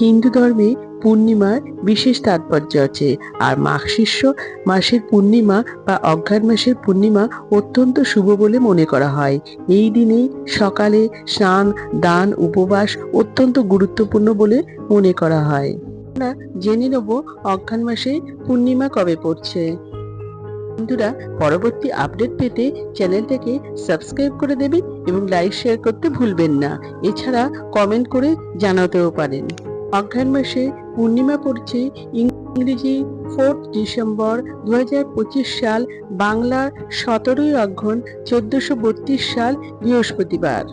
হিন্দু ধর্মে পূর্ণিমার বিশেষ তাৎপর্য আছে। আর মাঘ শীর্ষ মাসের পূর্ণিমা বা অজ্ঞান মাসের পূর্ণিমা অত্যন্ত শুভ বলে মনে করা হয়। এই দিনে সকালে স্নান, দান, উপবাস অত্যন্ত গুরুত্বপূর্ণ বলে মনে করা হয়। আমরা জেনে নেব অজ্ঞান মাসে পূর্ণিমা কবে পড়ছে। বন্ধুরা, পরবর্তী আপডেট পেতে চ্যানেলটাকে সাবস্ক্রাইব করে দেবেন এবং লাইক, শেয়ার করতে ভুলবেন না। এছাড়া কমেন্ট করে জানাতেও পারেন। অজ্ঞান মাসে পূর্ণিমা পড়ছে ইংরেজি ফোর্থ ডিসেম্বর দুহাজার পঁচিশ সাল বাংলার সতেরোই অঘ্রান চোদ্দশো সাল বৃহস্পতিবার।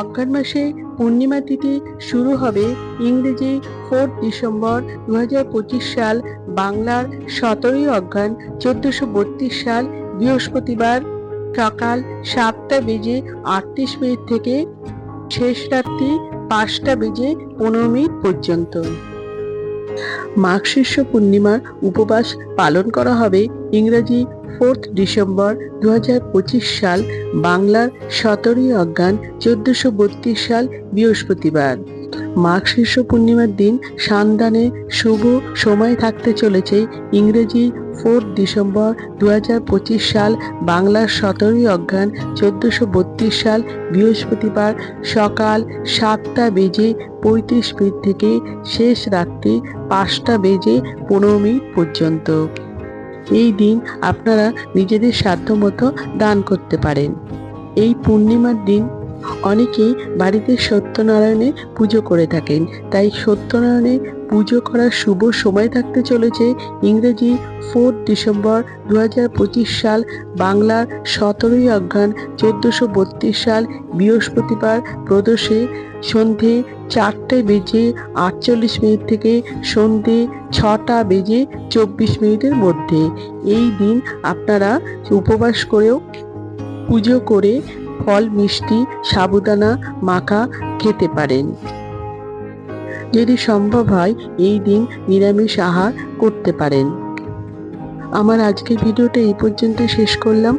অজ্ঞান মাসে পূর্ণিমা তিথি শুরু হবে ইংরেজি ফোর্থ ডিসেম্বর দুই হাজার পঁচিশ সাল বাংলার সতেরোই অজ্ঞান চোদ্দশো সাল বৃহস্পতিবার। সকাল সাতটা বেজে আটত্রিশ মিনিট থেকে শেষ রাত্রি পাঁচটা বেজে পনেরো মিনিট পর্যন্ত। মাঘ শীর্ষ পূর্ণিমার উপবাস পালন করা হবে ইংরেজি ফোর্থ ডিসেম্বর দু হাজার পঁচিশ সাল বাংলার সতেরোই অজ্ঞান চোদ্দশো সাল বৃহস্পতিবার। মাঘ শীর্ষ পূর্ণিমার দিন সান্দানে শুভ সময় থাকতে চলেছে ইংরেজি ফোর্থ ডিসেম্বর দু সাল বাংলার সতেরোই অজ্ঞান, চোদ্দশো বত্রিশ সাল বৃহস্পতিবার সকাল সাতটা বেজে পঁয়ত্রিশ মিনিট থেকে শেষ রাত্রি পাঁচটা বেজে পনেরো মিনিট পর্যন্ত। এই দিন আপনারা নিজেদের সাধ্যমতো দান করতে পারেন। এই পূর্ণিমার দিন অনেকেই বাড়িতে সত্যনারায়ণের পুজো করে থাকেন। তাই সত্যনারায়ণের পুজো করার শুভ সময় থাকতে চলেছে ইংরেজি ফোর্থ ডিসেম্বর দু হাজার পঁচিশ সাল বাংলার সতেরোই অজ্ঞান চোদ্দোশো সাল বৃহস্পতিবার প্রদোষে সন্ধে চারটে বেজে আটচল্লিশ মিনিট থেকে সন্ধে ছটা বেজে চব্বিশ মিনিটের মধ্যে। এই দিন আপনারা উপবাস করেও পুজো করে ফল, মিষ্টি, সাবুদানা, মাখা খেতে পারেন। যদি সম্ভব হয়, এই দিন নিরামিষ আহার করতে পারেন। আমার আজকের ভিডিওটা এই পর্যন্ত শেষ করলাম।